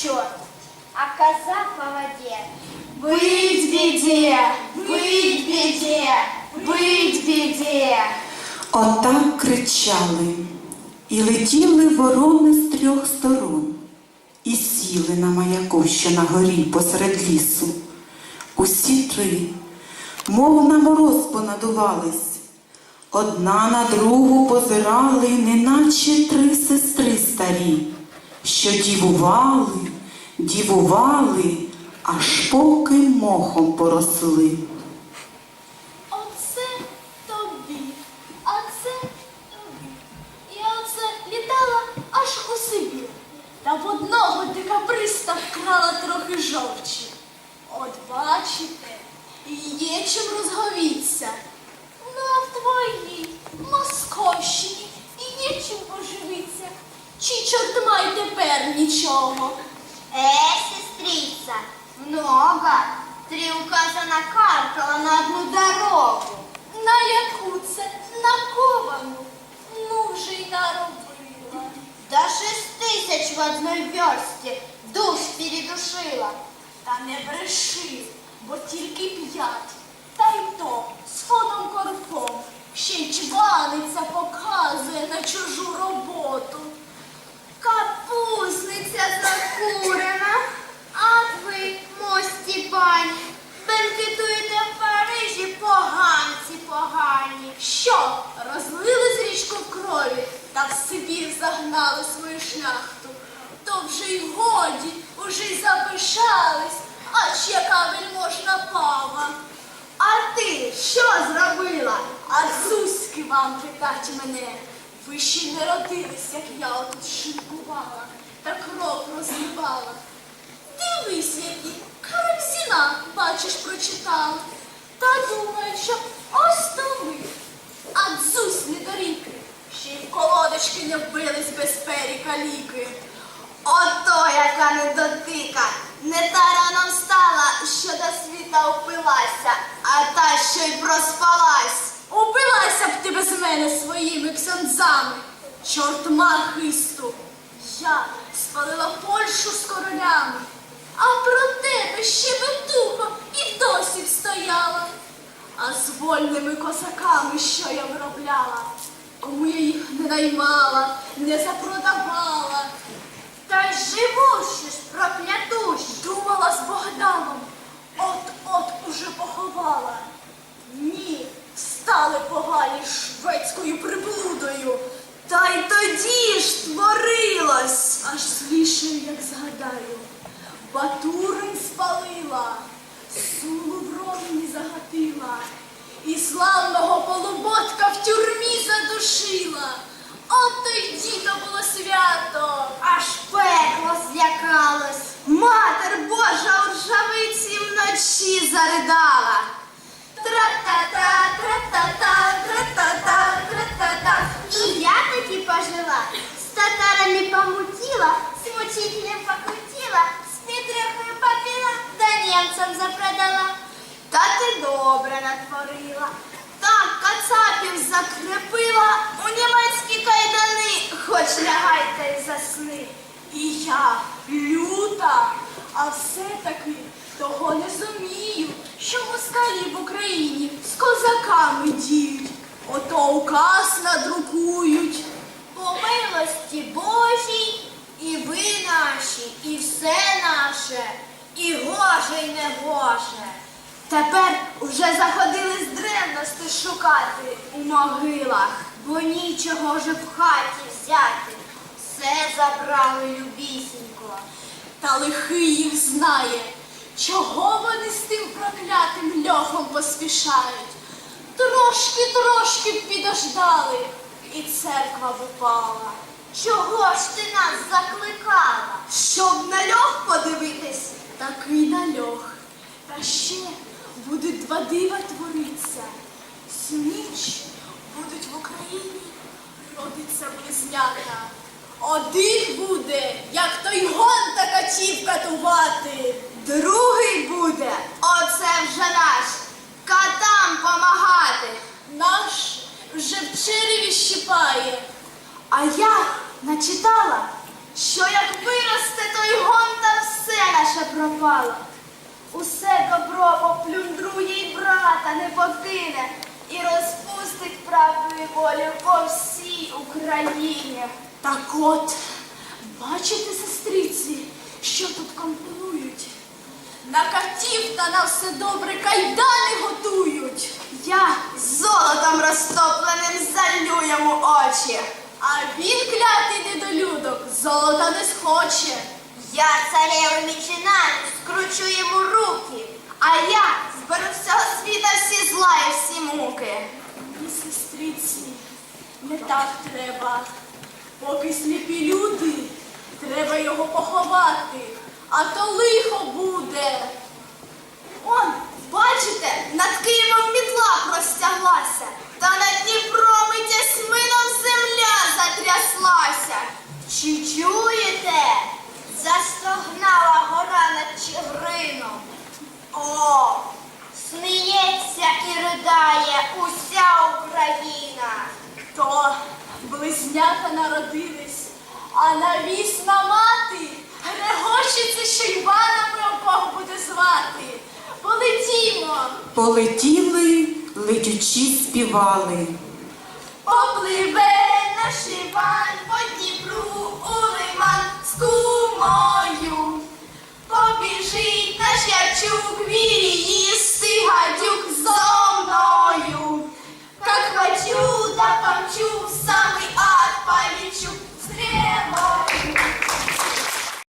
черт, а коза по воде. Быть беде, быть беде, быть беде. Отак кричали і летіли ворони з трьох сторон, і сіли на маяку, що на горі посеред лісу. Усі три, мов на мороз понадувались, одна на другу позирали, неначе три що дівували, дівували, аж поки мохом поросли. Оце тобі, а це тобі. І оце літала аж у Сибір. Та в одного декабриста вкрала трохи жовчі. От бачите, є чим розговіться. Ну, а в твоїй Московщині і є чим поживиться. Чи чорт май тепер нічого? Э, сестрица, много. Три указа накаркала на одну дорогу. На яку це на ковану? Ну вже й наробила. До шесть тысяч в одной версте душ передушила. Та не бреши, бо тільки п'ять. Та й то з фоном корфом. Ще й чваниця показує на чужу роботу. Закурена, а ви, мості пані, бенкетуєте в Парижі поганці погані. Що, розлили з річку в крові та в Сибір загнали свою шляхту? То вже й годі, уже й запишались, аж яка вельможна пава. А ти що зробила? А Зузьки вам питать мене. Ви ще не родились, як я отут шинкувала та кров розливала. Дивись, які Карамзіна, бачиш, прочитала. Та думаю, що ось то ви. А дзусь недоріки, ще й в колодочки не вбились без періка ліки. Ото яка недотика. Не та рано встала, що до світа впилася, а та, що й проспалась. Убилася б ти без мене своїми ксьонзами, чорт хисту. Я спалила Польщу з королями, а про тебе ще бетухо і досі стояла. А з вольними козаками, що я виробляла, кому я їх не наймала, не запродавала. Та й живущі ж проклятущі. Думала з Богданом, от-от уже поховала. Ні, стали погані шведською приблудою. Та й тоді ж творилось. Аж злішою, як згадаю, Батурин добре натворила. Так кацапів закрепила, у німецькі кайдани, хоч лягай та й засни. І я люта, а все-таки того не зумію, що москалі в Україні з козаками діють. Ото указ надрукують. По милості Божій і ви наші, і все наше, і гоже, й не гоже. Тепер уже заходили з древності шукати у могилах, бо нічого вже в хаті взяти. Все забрали любісінько. Та лихий їх знає, чого вони з тим проклятим льохом поспішають. Трошки-трошки підождали, і церква б упала. Чого ж ти нас закликала? Щоб на льох подивитись? Такий нальох. Та ще будуть два дива твориться. Цю ніч будуть в Україні родиться близнята. Один буде, як той гонта катів катувати. Другий буде, оце вже наш, катам помагати. Наш вже в череві щипає. А я начитала, що як виросте той гонта, все наше пропало. Усе добро поплюндрує й брата не покине і розпустить правдою волю по всій Україні. Так от, бачите, сестриці, що тут компонують? На катів та на все добре кайдани готують. Я золотом розтопленим залю йому очі, а він клятий недолюдок золота не схоче. Я цареву Мічинаю скручу йому руки, а я зберу всього світа всі зла і всі муки. Ні, сестриці, не так треба. Поки сліпі люди, треба його поховати, а то лихо буде. Он, бачите, над Києвом ридає уся Україна. То близнята народились, а навісна мати грегочеться, що Іванами обох буде звати. Полетімо, Полетіли, летючі співали. попливе наш Іван по Дніпру у лиман з кумою.